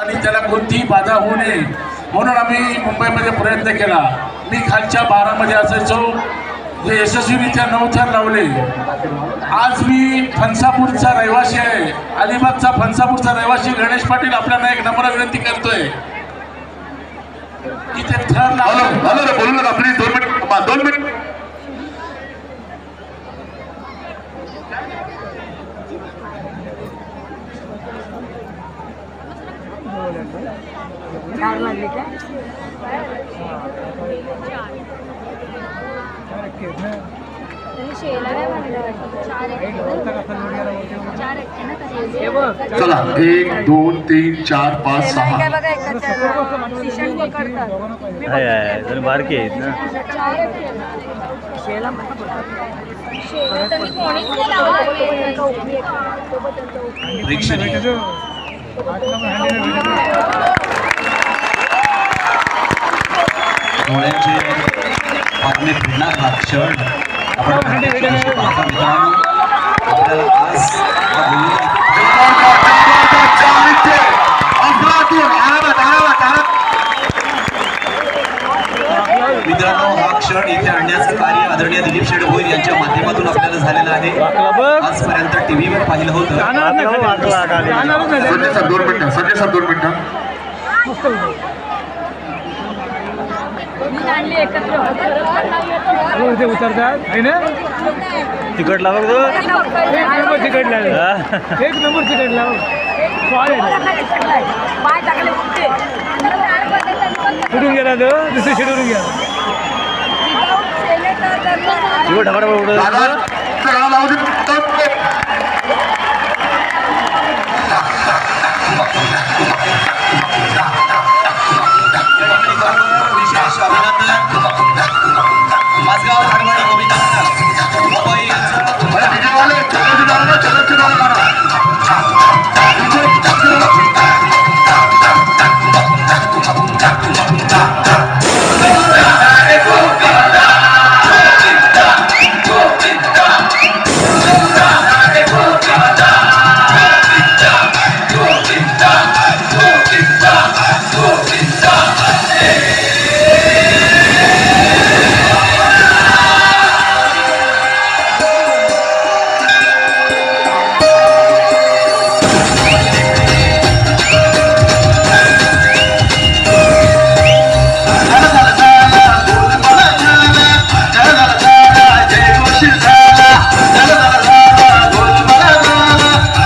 आणि त्याला कोणतीही बाधा होऊ नये. म्हणून आम्ही मुंबईमध्ये प्रयत्न केला. मी खालच्या बारामध्ये असायचो. जे यशस्वीरित्या नऊ लावले. आज मी फणसापूरचा रहिवासी आहे. अलिबागचा फणसापूरचा रहिवासी गणेश पाटील आपल्याला एक नम्र विनंती करतोय. की ते थर लावलं. बोलू नका प्लीज दोन मिनिट दोन मिनिट. चार ना कधी चला एक दोन तीन चार पाच सहा. बारकी आहेत ना. डोळ्यांचे पारणे फिरणार हा क्षण आपण मित्रांनो आपल्याला आज क्षण इथे आणण्याचं कार्य आदरणीय दिलीप शेड भोईर यांच्या माध्यमातून आपल्याला झालेलं आहे. आजपर्यंत टीव्हीवर पाहिलं होतं. वाकला वाकला खाली. संजय सर दोन मिनिटं संजय सर दोन मिनिटं. मी आणली एकत्र उतरतात आहे ना? तिकट लावा तो एक नंबर तिकट लावले हा. एक नंबर तिकट लाव कुठून गेला तो? दुसरी शिडून गेला. Yeah.